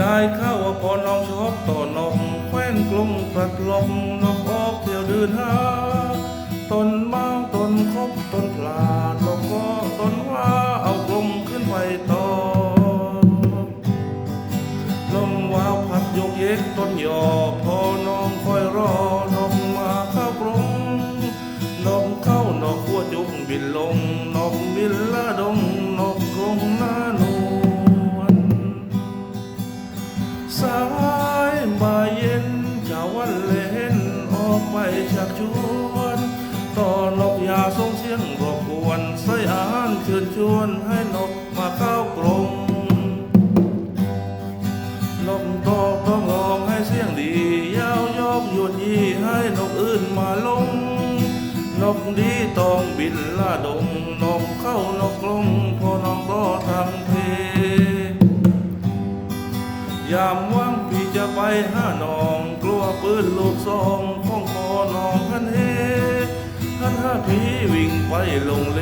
ได้เข้าพอน้องชอบต่อนองแคว้นกลมปลัดลมนกออกเที่ยวเดินหาต้นเมาต้นคบต้นปลาตกก็ต้นว่าเอากลมขึ้นไปต่อลมว้าวพัดยกเย็กต้นยอพอน้องคอยรอ วันเล่นออกไปชักชวนต่อนกยาส่งเสียงรบกวนใส่อาหารเชิญชวนให้นกมาเข้ากรงนกตอกต้องร้องให้เสียงดียาวยอบหยุดยี่ให้นกอื่นมาลง นกดีต้องบินละดงนกเข้านกลงพอนกก็ทำเพลงยามว่างพี่จะไปหาน้องก ปืนลูกซองของคอน้องพันเฮท่านห้าพีวิ่งไปลงเล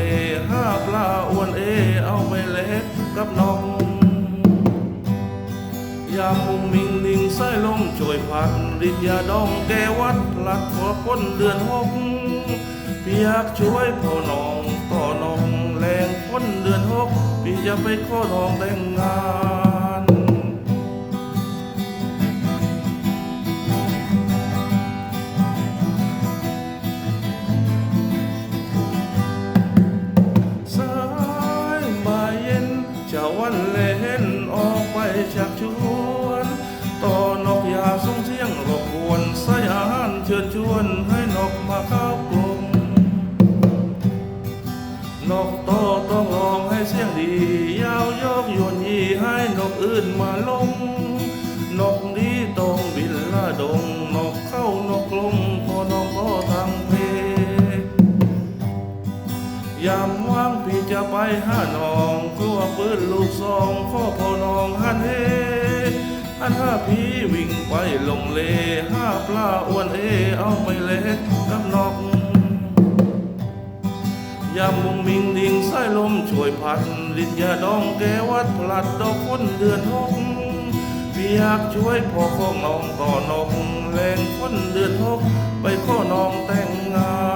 ห้าปลาอ้วนเอเอาไปเล็กกับน้อง ยามมุงมิงนิ่งใสายลมช่วยพัดริดยาดองแกวัดหลักขอพ้นเดือนหกพี่อยากช่วยพ่อน้องต่อน้องแรงพ้นเดือนหกพี่จะไปขอน้องแต่งงาน ชวนให้นกมาเข้ากรงนกโตต้องร้องให้เสียงดี ยาวยกยนยีให้นกอื่นมาลง นกดีต้องบินละดง นกเข้านกลงพอนกก็ทางเพ ยามว่างพี่จะไปหาน้องกลัวปืนลูกซองข้อพอน้องหันเฮ หันห้าพี่วิ่งไปลงเลห้าปลาอ้วนเอเอาไปเล็กกับนกยามมุงมิงดิ่งสายลมช่วยพัดลินยาดองแกวัดพลัดดอกคนเดือนหกพี่อยากช่วยพ่อของน้องต่อนกแรงคนเดือนหกไปข้อน้องแต่งงาน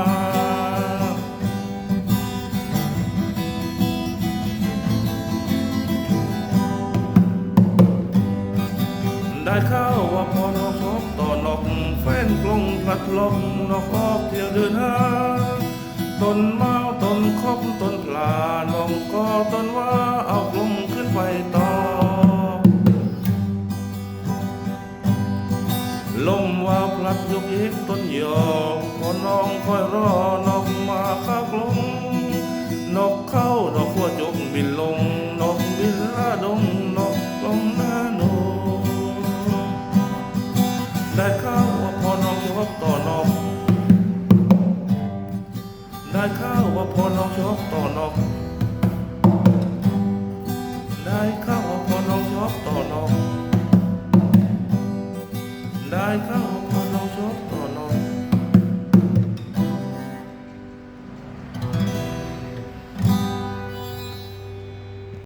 ได้เข้าว่าพอนอกพบต่อนอกแฟนกลงพลัดลมนอกออกเที่ยวเดินหาต้นเมาต้นคบต้นปลานมก็ต้นว่าเอากลมขึ้นไปต่อลมว่าพลัดยกเย็กต้นยอพอน้องคอยรอนกมาข้าวกลงนกเข้านกขัวจกบินลง Tonok